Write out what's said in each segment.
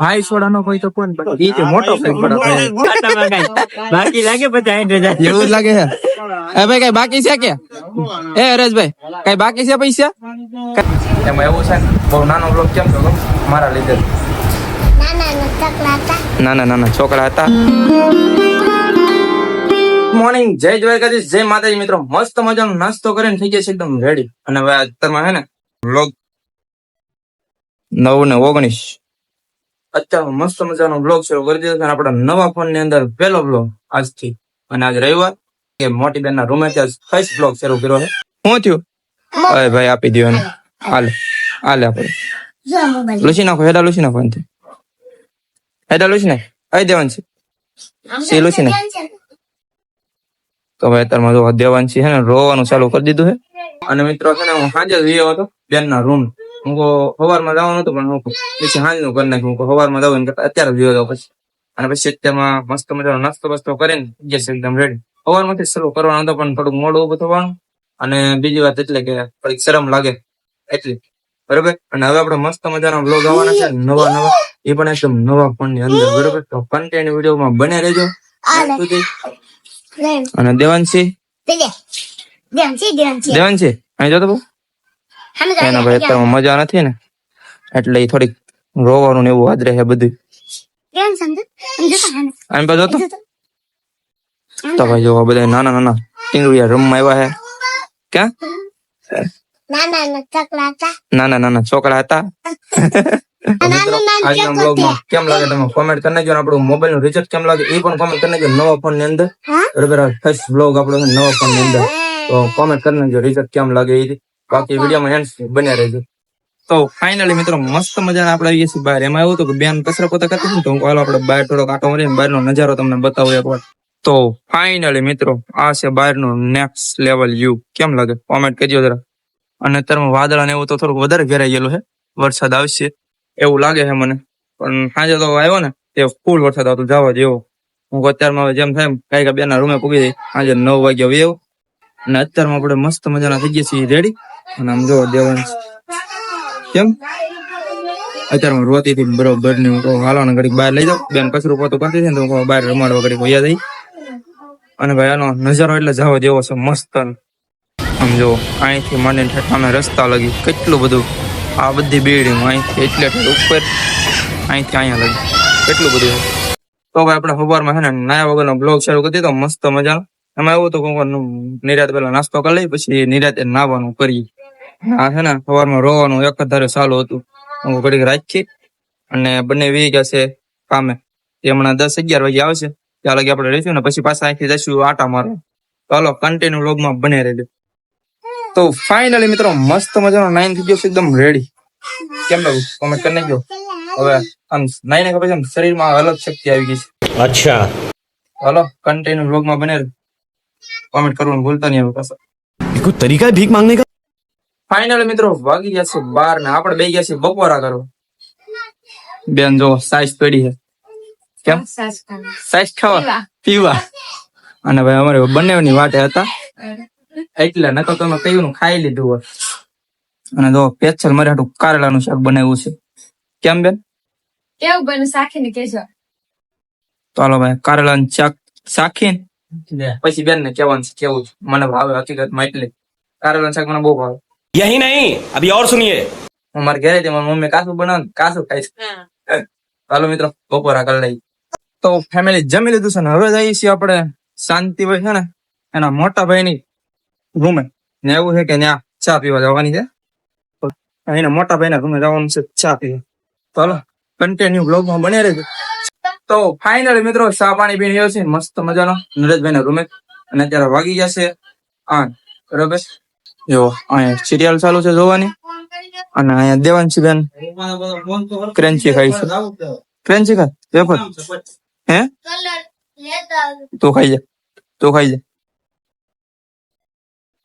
ભાઈ સોડાનો કોઈ તો કોણ ઈ તે મોટો કંઈક બड़ा બાકી લાગે પછી આઠ હજાર. એવું જ લાગે છે. એ ભાઈ કઈ બાકી છે કે? એ હરેશભાઈ કઈ બાકી છે પૈસા? એમાં એવું છે ને બહુ નાનો બ્લોક કેમ તો મારા લીધે. નાના નાના છોકરા હતા. મોર્નિંગ જય દ્વારકાધીશ જય માતાજી મિત્રો. મસ્ત મજાનો નાસ્તો કરીને થઈ ગયા છે એકદમ રેડી અને હવે અત્યારમાં હે ને બ્લોગ નવ ને ઓગણીસ. અત્યારે મસ્ત મજાનો બ્લોગ શરૂ કરી દીધો અને આપણા નવા ફોનની અંદર પહેલો બ્લોગ આજથી. અને આજ રવિવાર કે મોટી બેન ના રૂમે ત્યાં ફર્સ્ટ બ્લોગ શરૂ કર્યો છે. શું થયું? અરે ભાઈ, આપી દો હાલ. હાલે આપણે. લુસી નાખો, હેડા લુસી નાખો એનથી. હેડા લુસી નાખ. આવી દેવાનું છે. સી લુસી નાખ. તો ભાઈ, અત્યારમાં જો દેવાંશી છે ને, રોવાનું ચાલુ કરી દીધું છે. અને મિત્રો, છે ને, હું સાંજે જ હતો બેન ના રૂમ હું કો સવારમાં જવાનું હતું પણ હું પછી હાલનું કરી નાખ્યું. હું સવારમાં જવું કરતા અત્યારે જોયો હતો પછી. અને પછી અત્યારમાં મસ્ત મજાનો નાસ્તો બસ્તો કરીને જશે એકદમ રેડી સવારમાંથી શરૂ કરવાનો હતો પણ થોડુંક મોડું ઉભું થવાનું. અને બીજી વાત એટલે કે થોડીક શરમ લાગે એટલી. બરોબર? અને હવે આપણે મસ્ત મજાના બ્લોગ આવવાના છે નવા નવા. એ પણ એકદમ નવા ફોનની અંદર બરોબર? તો કન્ટેન્ટ વિડીયોમાં બને રહેજો. અને દેવાંશી. દેવાંશી અહીં જોતો બહુ? એના ભાઈ અત્યારમાં મજા નથી ને? એટલે એ થોડીક રોવાનું ને એવું હાજરે રહે બધું આમ બાજુ તો તો ભાઈ જો બધા નાના નાના ટીંગડિયા રમવા આવ્યા હે. ક્યાં? નાના નાના છોકરા હતા. આજના બ્લોગમાં કેમ લાગે તમે કોમેન્ટ કરી નાખજો મોબાઈલનું રિચાર્જ કેમ લાગે? એ પણ કોમેન્ટ કરી નાખજો નવા ફોનની અંદર. બરાબર ફર્સ્ટ બ્લોગ આપણો નવા ફોનની અંદર. તો કોમેન્ટ કરી નાખજો રિચાર્જ કેમ લાગે એ બાકી વિડીયોમાં સુધી બન્યા રહેજો. તો ફાઇનલી મિત્રો મસ્ત મજાના આપણે આવીએ છીએ બહાર. એમાં એવું હતું કે બેન કચરા પોતા કરતી હતી તો હું હાલો આપણે બહાર થોડોક આટો મારીને બહારનો નજારો તમને બતાવું એકવાર તો ફાઇનલી મિત્રો આ છે બહારનું નેક્સ્ટ લેવલ યુ કેમ લાગે? કોમેન્ટ કરજો જરા. અને અત્યારમાં વાદળા ને એવું તો થોડુંક વધારે ઘેરાઈ ગયેલું છે. વરસાદ આવશે. એવું લાગે છે મને. પણ સાંજે તો આવ્યો ને તે ફૂલ વરસાદ આવતો જવા જેવો. હું અત્યારમાં જેમ થાય કઈ કઈ બેના રૂમે પૂગી જાય. સાંજે નવ વાગ્યા આવ્યો અને અત્યારમાં આપણે મસ્ત મજાના થઈ ગયા છીએ રેડી. અને આમ જો દેવાંશ, કેમ? અત્યારમાં રોતી હતી બરોબર ને હું હાલો ને ઘડીક બહાર લઈ જાઉં. બેન કચરું પોતું કરતી હતી ને તો બહાર રમાડવા ઘડીક વયા જઈ અને ભાઈ આનો નજારો એટલે જવા જેવો છે, મસ્ત. આમ જો અહીંથી મને ઠેઠ રસ્તા લગી કેટલું બધું. આ બધી બિલ્ડિંગ અહીંથી એટલે ઉપર અહીંથી અહીંયા લગી. કેટલું બધું. તો ભાઈ આપણે સવારમાં છે ને નાયા વગરનો બ્લોગ શરૂ કરી દીધો, મસ્ત મજાનો. અમે આવું તો કોક નિરાત પેલા નાસ્તો કરી લઈ પછી નિરાતે નાવાનું કરીએ આ છે ને સવારમાં રોવાનું એક ધારે ચાલુ હતું. હું ઘડીક રાખી અને બંને વી ગયા છે કામે. એ હમણાં દસ અગિયાર વાગે આવશે. ત્યાં લગી આપણે રહીશું ને પછી પાછા અહીંથી જશું આટા મારવા. ચાલો હાલો કન્ટિન્યુ લોગમાં બને રહેજો. તો ફાઇનલી મિત્રો મસ્ત મજાનો નાઇન થઈ ગયો છે એકદમ રેડી કેમ લાગુ કોમેન્ટ કરી નાખજો. હવે આમ નાઈને ખબર છે શરીરમાં અલગ શક્તિ આવી ગઈ છે. અચ્છા. હાલો કન્ટિન્યુ લોગમાં બને રહ્યો કોમેન્ટ કરવાનું ભૂલતા નહીં હવે પાછા. કોઈ તરીકા ભીખ માંગને કા ફાઇનલ મિત્રો વાગી ગયા છે બાર ને આપણે બે ગયા છે બપોરા કરો બેન જો સાઈઝ પડી છે. કેમ? સાઈઝ ખાવા. પીવા. અને ભાઈ અમારે બંનેની વાટે હતા. એટલે નકર તમે કયું ખાઈ લીધું હોય. અને જો પેચલ મારે હાટું કારેલાનું શાક બનાવ્યું છે. કેમ બેન? કેવું બન્યું? શાખીને કેજો. ચાલો ભાઈ કારેલાનું શાક શાખીને. પછી બેન ને કેવાનું છે કેવું મને ભાવે હકીકત હકીકતમાં એટલે કારેલાનું શાક મને બહુ ભાવે. યહી નહીં અભી ઓર સુનિયે. હું મારા ઘરે મારી મમ્મી કાસું બનાવ કાસું ખાઈશ હાલો મિત્રો બપોર આગળ લઈ તો ફેમિલી જમી લીધું છે ને હવે જઈએ છીએ આપણે શાંતિભાઈ છે ને એના મોટા ભાઈ ની રૂમે ને એવું છે કે ત્યાં ચા પીવા જવાની છે. એના મોટા ભાઈ ભાઈના રૂમે જવાનું છે ચા પીવા. તો હાલો કન્ટિન્યુ બ્લોગમાં બને રહેજો. તો ફાઇનલ મિત્રો ચા પાણી આવ્યો છે. મસ્ત મજાનો. નરેશભાઈ ના રૂમે. અને અત્યારે વાગી જશે આઠ. બરોબર? જો, અહીંયા સિરિયલ ચાલુ છે જોવાની. અને અહીંયા દેવાંશી બેન ક્રેન્ચી ખાઈ છે. ક્રેન્ચી ખા? વેફર હે? તો ખાઈ જા. તો ખાઈ જા.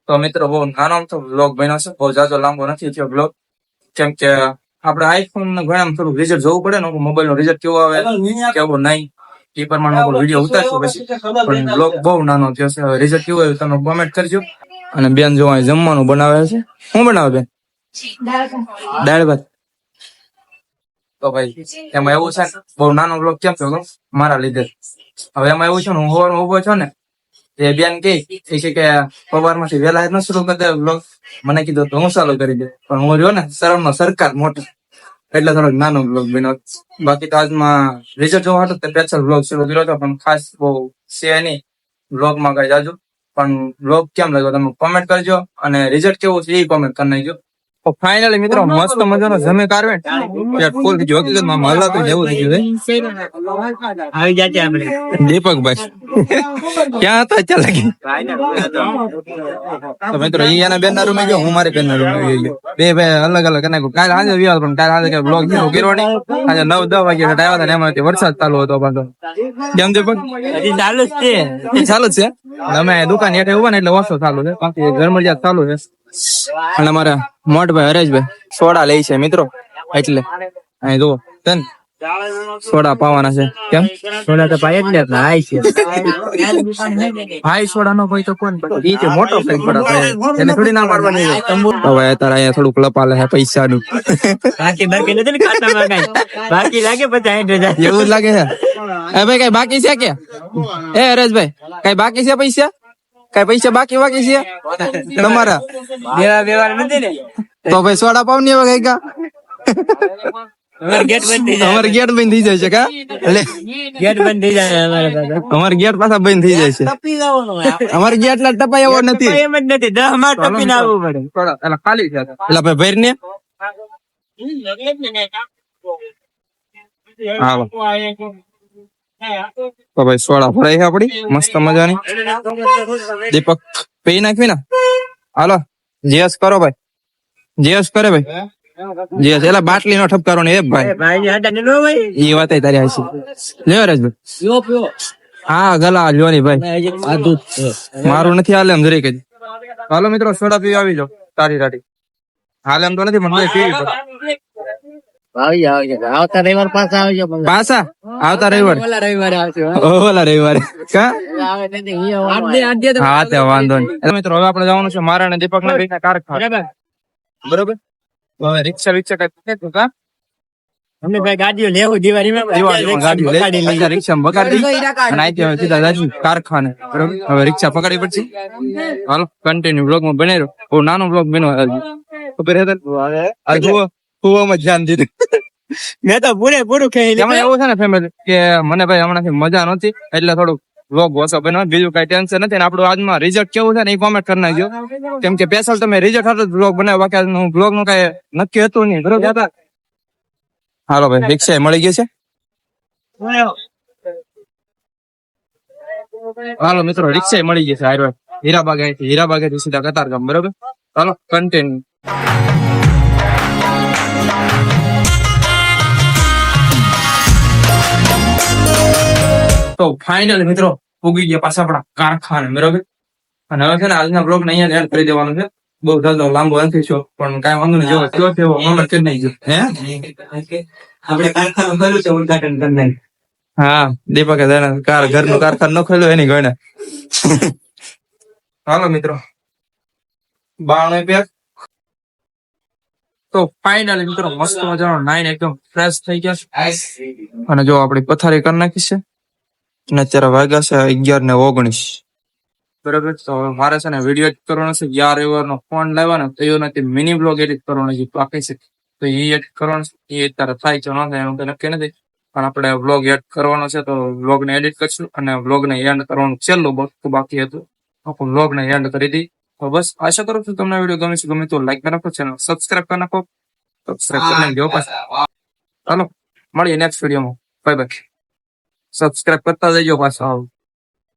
તો મિત્રો, બહુ નાનો તો બ્લોગ બન્યો છે. બહુ જાજો લાંબો નથી થયો બ્લોગ કેમ કે આપણે આઈફોન ને ઘણા થોડું રિઝલ્ટ જોવું પડે ને મોબાઈલ નો રિઝલ્ટ કેવો આવે કેવો નહીં એ પ્રમાણે વીડિયો ઉતારશું પછી. પણ બ્લોગ બહુ નાનો થયો છે. રિઝલ્ટ કેવું આવ્યું તમે કોમેન્ટ કરજો. અને બેન જો અહીં જમવાનું બનાવે છે શું બનાવે બેન? દાળ ભાત. તો ભાઈ એમાં એવું છે બહુ નાનો બ્લોગ કેમ થયો મારા લીધે. હવે એમાં એવું છે ને હું હોવાનો ઊભો છો ને એ બેન કે છે કે પવારમાંથી વહેલા ન શરૂ કરી દે બ્લોગ મને કીધું તો હું ચાલુ કરી દે. પણ હું રહ્યો ને શરમ નો સરકાર મોટો. એટલે થોડોક નાનો બ્લોગ બન્યો. બાકી તો આજમાં રિઝલ્ટ જોવા હતો તે સ્પેશિયલ બ્લોગ શરૂ કર્યો હતો પણ ખાસ બહુ છે નહીં. બ્લોગમાં કઈ જાજુ. પણ બ્લોગ કેમ લાગ્યો તમે કોમેન્ટ કરજો અને રિઝલ્ટ કેવું છે એ કોમેન્ટ કરી નાખજો. ફાઇનલી મિત્રો મસ્ત મજાનો જમે કારવે ફૂલ થઈ ગયો હકીકતમાં આમ હલાતું જ થઈ ગયું છે. આવી જાતે આપણે. દીપકભાઈ. ક્યાં હતા અત્યારે લગી? તો મિત્રો ઈ એના બેન ના રૂમે ગયો હું મારી બેન ના રૂમે ગયો બે ભાઈ અલગ અલગ નાખ્યું કાલે સાંજે વ્યાલ પણ કાલે આજે બ્લોગ જેવો કર્યો આજે નવ દસ વાગે આવ્યા હતા ને એમાંથી વરસાદ ચાલુ હતો પાછો કેમ દીપક હજી ચાલુ જ છે. એ ચાલુ જ છે? અમે દુકાન હેઠે ઊભા ને એટલે ઓછો ચાલુ છે. બાકી ગરમડિયા ચાલુ છે. અને અમારા મોટભાઈ હરેશભાઈ સોડા લે છે મિત્રો. એટલે અહીં જુઓ તન. સોડા પાવાના છે. કેમ? સોડા તો ભાઈ જ ને હાય છે. ભાઈ સોડા નો ભાઈ તો કોણ ઈ છે મોટો કંઈક પડા એને થોડી ના મારવાની તંબુ હવે અત્યારે અહીંયા થોડુંક લપાલે છે પૈસા નું બાકી બાકી નથી ને ખાતામાં કાંઈ. બાકી લાગે સાઠ હજાર. એવું લાગે છે. એ ભાઈ કઈ બાકી છે કે? એ હરેશભાઈ કઈ બાકી છે પૈસા? કઈ પૈસા બાકી બાકી છે? તમારા? બેવા બેવા નથી ને. તો ભાઈ સોડા પાવની હવે કઈ કા અમારે ગેટ બંધ થઈ જાય. અમારે ગેટ બંધ થઈ જાય છે કા? એટલે ગેટ બંધ થઈ જાય અમારે પાસે. અમારે ગેટ પાછા બંધ થઈ જાય છે. અમારે ગેટ ના ટપાય એવો નથી. એમ જ નથી. દસમાં ટપીને આવવું પડે. એટલે ખાલી છે. એટલે ભાઈ ભરી ને? તો ભાઈ સોડા ભરાઈ આપડી. મસ્ત મજાની. દીપક પી નાખવી ને? હાલો. જીએસ કરો ભાઈ. જીએસ કરે ભાઈ. જીએસ એટલે બાટલી નો ઠપકારો ને એ ભાઈ. ભાઈ ની ને નો ભાઈ? એ વાત તારી હાસી લેવો રાજભાઈ હા ગલા લ્યોની ભાઈ. આ દૂધ છે. મારું નથી હાલે એમ જરીક જ. હાલો મિત્રો સોડા પીવા આવી જાઓ. તારી રાટી હાલે એમ તો નથી મને પીવી આવતા રવિવાર પાછા આવજો પાછા? આવતા રવિવારે? ઓલા રવિવારે ઓલા કા? હા તે વાંધો નહીં. મિત્રો હવે આપણે જવાનું છે મારા અને દીપક ના કારખાના. બરોબર? રિક્ષા વિક્ષા કઈ નથી કા અમને ભાઈ ગાડીઓ લેવું દિવાળીમાં ગાડીઓ રિક્ષા બગાડી અને અહીંથી હવે સીધા જાશું કારખાને બરોબર? હવે રિક્ષા પકડી પડશે? હાલો કન્ટિન્યુ બ્લોગમાં બનાવી રહ્યો બહુ નાનો બ્લોગ બન્યો. ખબર હે આ જુઓ કુવામાં ધ્યાન દીધું. મેં તો પૂરે પૂરું એમાં એવું છે ને ફેમિલી કે મને ભાઈ હમણાંથી મજા નહોતી એટલે થોડુંક બ્લોગ ઓછો બન્યો બીજું કઈ ટેન્શન નથી. આપણું આજમાં રિઝલ્ટ કેવું છે ને એ કોમેન્ટ કરી નાખજો. કેમ કે સ્પેશિયલ તમે રિઝલ્ટ હતો બ્લોગ બનાવ્યો. બાકી બ્લોગનું કઈ નક્કી હતું નહીં બરોબર? હાલો ભાઈ રિક્ષા મળી ગઈ છે? હાલો મિત્રો રિક્ષા મળી ગઈ છે. હારવાર હીરાબાગ અહીંથી હીરાબાગ સીધા કતારગામ બરોબર? ચાલો કન્ટિન્યુ તો ફાઇનલ મિત્રો પૂગી ગયા પાછા આપણા કારખાને બરોબર? અને હવે છે ને આજના બ્લોગ ને અહીંયા એડ કરી દેવાનું છે. બહુ જલ્દ લાંબો નથી છો પણ કઈ વાંધો નહીં જો કયો તેવો મોમેન્ટ કરી નાખજો. હે? આપણે કારખાનું કર્યું છે ઉદઘાટન કરી નાખ્યું. હા દીપકે તેને કાર ઘરનું કારખાનું ન ખોલ્યું એની ગણે. હાલો મિત્રો. બાણું પેક તો ફાઇનલી મિત્રો મસ્ત મજાનો નાઈન એકદમ ફ્રેશ થઈ ગયા છે. અને જો આપણી પથારી કરી નાખી છે. અને અત્યારે વાગ્યા છે અગિયાર ને ઓગણીસ. બરાબર? તો હવે મારે છે ને વીડિયો એડિટ કરવાનો છે. યાર એવર નો ફોન લાવવાનો તો એવો નથી મિની બ્લોગ એડિટ કરવાનો છે. બાકી છે. તો એ એડિટ કરવાનો છે. એ અત્યારે થાય છે. ન થાય એનું તો નક્કી નથી. પણ આપણે વ્લોગ એડ કરવાનો છે તો વ્લોગ ને એડિટ કરશું અને વ્લોગ ને એન્ડ કરવાનું છેલ્લું વસ્તુ બાકી હતું. આખું વ્લોગ ને એન્ડ કરી દી. તો બસ આશા કરું છું તમને વીડિયો ગમે છે. ગમે તો લાઈક કરી નાખો ચેનલ સબસ્ક્રાઈબ કરી નાખો. સબસ્ક્રાઈબ કરી નાખજો પાછા. ચાલો મળીએ નેક્સ્ટ વિડીયોમાં બાય બાય સબસ્ક્રાઇબ કરતા જજો પાછા